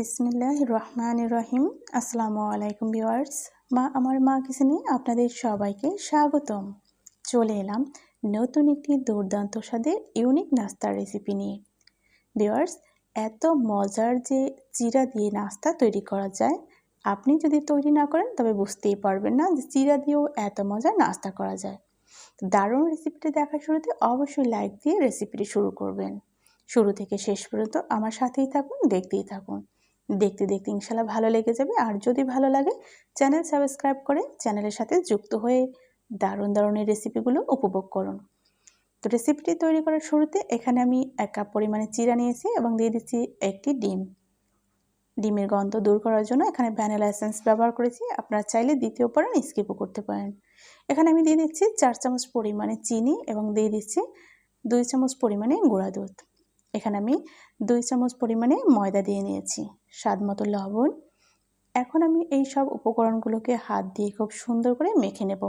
বিসমিল্লাহ রহমান রহিম আসসালামু আলাইকুম ভিওয়ার্স মা, আমার মা কিচেনে আপনাদের সবাইকে স্বাগতম। চলে এলাম নতুন একটি দুর্দান্ত স্বাদের ইউনিক নাস্তার রেসিপি নিয়ে। ভিওয়ার্স এত মজার যে চিরা দিয়ে নাস্তা তৈরি করা যায়, আপনি যদি তৈরি না করেন, তবে বুঝতেই পারবেন না যে চিরা দিয়েও এত মজার নাস্তা করা যায়। দারুণ রেসিপিটি দেখার শুরুতে অবশ্যই লাইক দিয়ে রেসিপিটি শুরু করবেন। শুরু থেকে শেষ পর্যন্ত আমার সাথেই থাকুন, দেখতেই থাকুন। দেখতে দেখতে ইনশাল্লাহ ভালো লেগে যাবে। আর যদি ভালো লাগে, চ্যানেল সাবস্ক্রাইব করে চ্যানেলের সাথে যুক্ত হয়ে দারুণ দারুণের রেসিপিগুলো উপভোগ করুন। তো রেসিপিটি তৈরি করার শুরুতে এখানে আমি এক কাপ পরিমাণে চিরা নিয়েছি এবং দিয়ে দিচ্ছি একটি ডিম। ডিমের গন্ধ দূর করার জন্য এখানে ভ্যানিলা এসেন্স ব্যবহার করেছি। আপনারা চাইলে দ্বিতীয় পারেন স্কিপও করতে পারেন। এখানে আমি দিয়ে দিচ্ছি চার চামচ পরিমাণে চিনি এবং দিয়ে দিচ্ছি দুই চামচ পরিমাণে গুঁড়া দুধ। এখানে আমি দুই চামচ পরিমাণে ময়দা দিয়ে নিয়েছি, স্বাদ মতো লবণ। এখন আমি এই সব উপকরণগুলোকে হাত দিয়ে খুব সুন্দর করে মেখে নেব।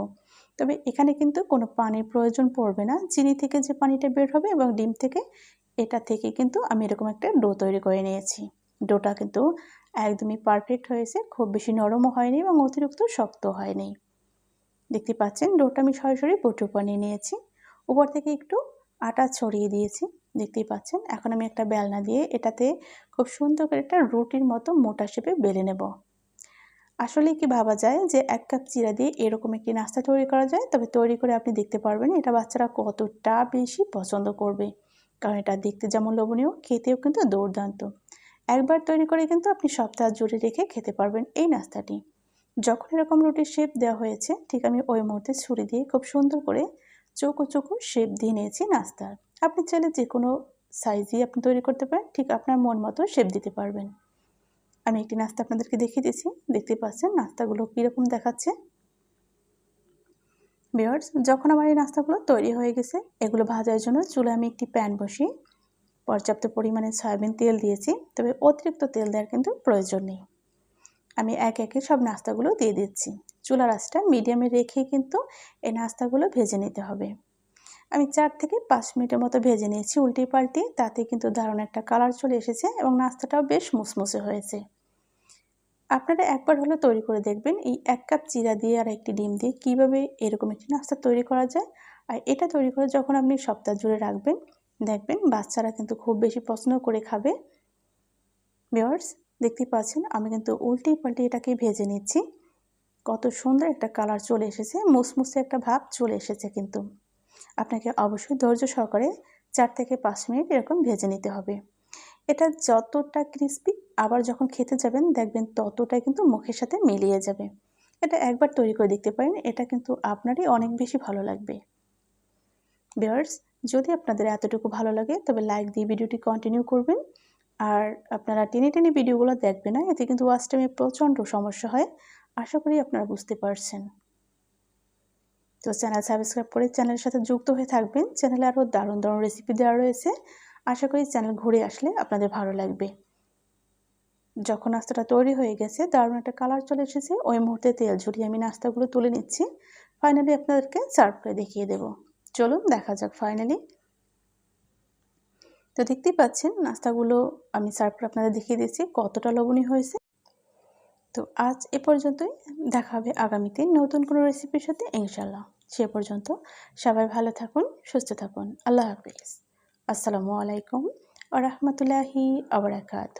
তবে এখানে কিন্তু কোনো পানির প্রয়োজন পড়বে না। চিনি থেকে যে পানিটা বের হবে এবং ডিম থেকে, এটা থেকে কিন্তু আমি এরকম একটা ডো তৈরি করে নিয়েছি। ডোটা কিন্তু একদমই পারফেক্ট হয়েছে, খুব বেশি নরমও হয়নি এবং অতিরিক্ত শক্ত হয়নি। দেখতে পাচ্ছেন, ডোটা আমি সরাসরি বটু বানিয়ে নিয়েছি। উপর থেকে একটু আটা ছড়িয়ে দিয়েছি। দেখতেই পাচ্ছেন। এখন আমি একটা বেলনা দিয়ে এটাতে খুব সুন্দর করে একটা রুটির মতো মোটা শেপে বেলে নেব। আসলে কি ভাবা যায় যে এক কাপ চিরা দিয়ে এরকম একটি নাস্তা তৈরি করা যায়? তবে তৈরি করে আপনি দেখতে পারবেন এটা বাচ্চারা কতটা বেশি পছন্দ করবে। কারণ এটা দেখতে যেমন লোভনীয়, খেতেও কিন্তু দুর্দান্ত। একবার তৈরি করে কিন্তু আপনি সপ্তাহ জুড়ে রেখে খেতে পারবেন এই নাস্তাটি। যখন এরকম রুটির শেপ দেওয়া হয়েছে, ঠিক আমি ওই মুহূর্তে ছুরি দিয়ে খুব সুন্দর করে চৌকো চৌকো শেপ দিয়ে নিয়েছি নাস্তার। আপনি চাইলে যে কোনো সাইজই আপনি তৈরি করতে পারেন, ঠিক আপনার মন মতো শেপ দিতে পারবেন। আমি একটি নাস্তা আপনাদেরকে দেখিয়ে দিয়েছি, দেখতে পাচ্ছেন নাস্তাগুলো কীরকম দেখাচ্ছে। বিয়ার্স যখন আমার এই নাস্তাগুলো তৈরি হয়ে গেছে, এগুলো ভাজার জন্য চুলে আমি একটি প্যান বসিয়ে পর্যাপ্ত পরিমাণে সয়াবিন তেল দিয়েছি, তবে অতিরিক্ত তেল দেওয়ার কিন্তু প্রয়োজন নেই। আমি এক একে সব নাস্তাগুলো দিয়ে দিচ্ছি। চুলার আঁচটা মিডিয়ামে রেখেই কিন্তু এই নাস্তাগুলো ভেজে নিতে হবে। আমি চার থেকে পাঁচ মিনিটের মতো ভেজে নিয়েছি উল্টে পাল্টে, তাতে কিন্তু দারুণ একটা কালার চলে এসেছে এবং নাস্তাটাও বেশ মুসমুসে হয়েছে। আপনারা একবার হলে তৈরি করে দেখবেন এই এক কাপ চিরা দিয়ে আর একটি ডিম দিয়ে কীভাবে এরকম একটি নাস্তা তৈরি করা যায়। আর এটা তৈরি করে যখন আপনি সপ্তাহ জুড়ে রাখবেন, দেখবেন বাচ্চারা কিন্তু খুব বেশি পছন্দ করে খাবে। বিয়ার্স দেখতে পাচ্ছেন আমি কিন্তু উল্টি পাল্টে এটাকে ভেজে নিচ্ছি। কত সুন্দর একটা কালার চলে এসেছে, মুসমুসে একটা ভাব চলে এসেছে কিন্তু। আপনাকে অবশ্যই ধৈর্য সহকারে চার থেকে পাঁচ মিনিট এরকম ভেজে নিতে হবে। এটা যতটা ক্রিস্পি আবার যখন খেতে যাবেন, দেখবেন ততটাই কিন্তু মুখের সাথে মিলিয়ে যাবে। এটা একবার তৈরি করে দেখতে পারেন, এটা কিন্তু আপনারই অনেক বেশি ভালো লাগবে। বিয়ার্স যদি আপনাদের এতটুকু ভালো লাগে, তবে লাইক দিয়ে ভিডিওটি কন্টিনিউ করবেন। আর আপনারা টেনে টেনে ভিডিওগুলো দেখবেন না, এতে কিন্তু ওয়াচ টাইমে প্রচণ্ড সমস্যা হয়। আশা করি আপনারা বুঝতে পারছেন। তো চ্যানেল সাবস্ক্রাইব করে চ্যানেলের সাথে যুক্ত হয়ে থাকবেন। চ্যানেলে আরও দারুণ দারুণ রেসিপি দেওয়া রয়েছে। আশা করি চ্যানেল ঘুরে আসলে আপনাদের ভালো লাগবে। যখন নাস্তাটা তৈরি হয়ে গেছে, দারুণ একটা কালার চলে এসেছে। ওই মুহূর্তে তেল ঝুরিয়ে আমি নাস্তাগুলো তুলে নিচ্ছি। ফাইনালি আপনাদেরকে সার্ভ করে দেখিয়ে দেব। চলুন দেখা যাক ফাইনালি তো দেখতেই পাচ্ছেন, নাস্তাগুলো আমি সার্ভ করে আপনাদের দেখিয়ে দিচ্ছি কতটা লবণীয় হয়েছে। তো আজ এ পর্যন্তই। দেখা হবে আগামীতে নতুন কোনো রেসিপির সাথে ইনশাল্লাহ সে পর্যন্ত সবাই ভালো থাকুন সুস্থ থাকুন। আল্লাহ হাফিজ। আসসালামু আলাইকুম আ রহমতুল্লাহি আবরাকাত